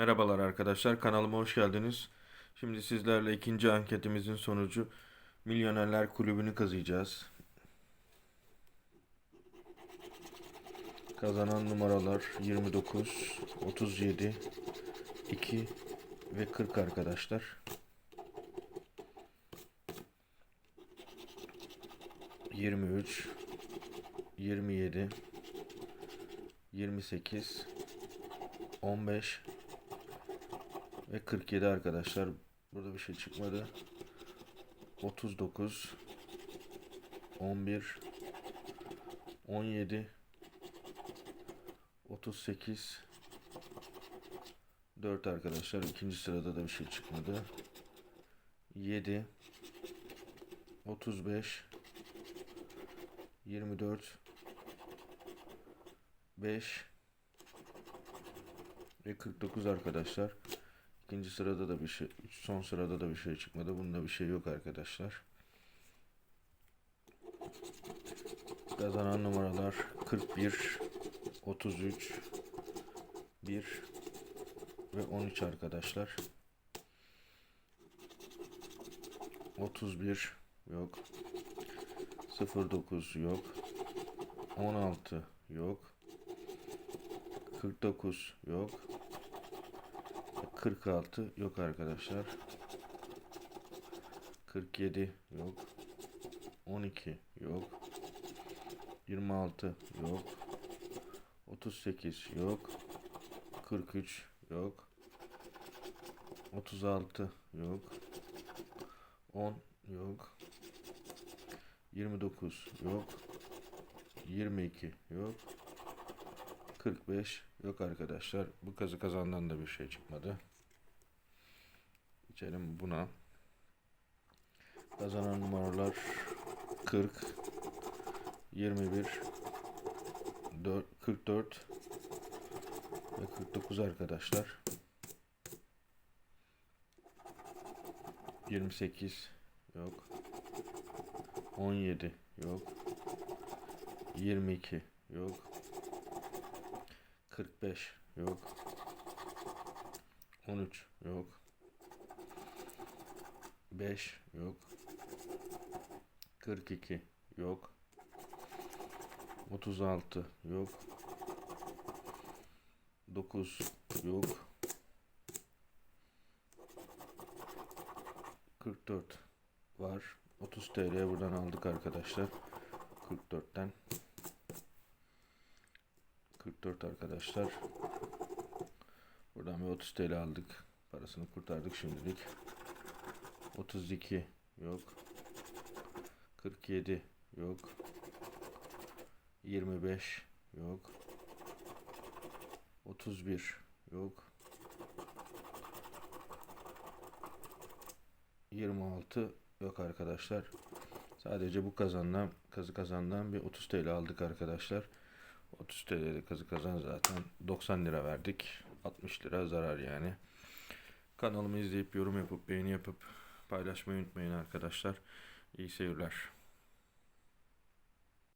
Merhabalar arkadaşlar, kanalıma hoş geldiniz. Şimdi sizlerle ikinci anketimizin sonucu Milyonerler Kulübü'nü kazıyacağız. Kazanan numaralar 29, 37, 2 ve 40 arkadaşlar. Yirmi üç, yirmi yedi, yirmi sekiz, on beş ve 47 arkadaşlar. Burada bir şey çıkmadı. 39 11 17 38 4 arkadaşlar. ikinci sırada da bir şey çıkmadı. 7 35 24 5 ve 49 arkadaşlar. İkinci sırada da bir şey, son sırada da bir şey çıkmadı. Bunda bir şey yok arkadaşlar. Kazanan numaralar 41, 33, 1 ve 13 arkadaşlar. 31 yok. 09 yok. 16 yok. 49 yok. 46 yok arkadaşlar. 47 yok. 12 yok. 26 yok. 38 yok. 43 yok. 36 yok. 10 yok. 29 yok. 22 yok. 45 yok arkadaşlar. Bu kazı kazandan da bir şey çıkmadı. Geçelim buna. Kazanan numaralar 40 21 4, 44 ve 49 arkadaşlar. 28 yok. 17 yok. 22 yok. 45 yok. 13 yok. 5 yok. 42 yok. 36 yok. 9 yok. 44 var. 30 TL buradan aldık arkadaşlar. 44'ten. 44 arkadaşlar. Buradan bir 30 TL aldık. Parasını kurtardık şimdilik. 32 yok. 47 yok. 25 yok. 31 yok. 26 yok arkadaşlar. Sadece bu kazandan kazı kazandan bir 30 TL aldık arkadaşlar. 30 TL'de kazı kazan zaten 90 lira verdik. 60 lira zarar yani. Kanalımı izleyip yorum yapıp beğeni yapıp paylaşmayı unutmayın arkadaşlar. İyi seyirler.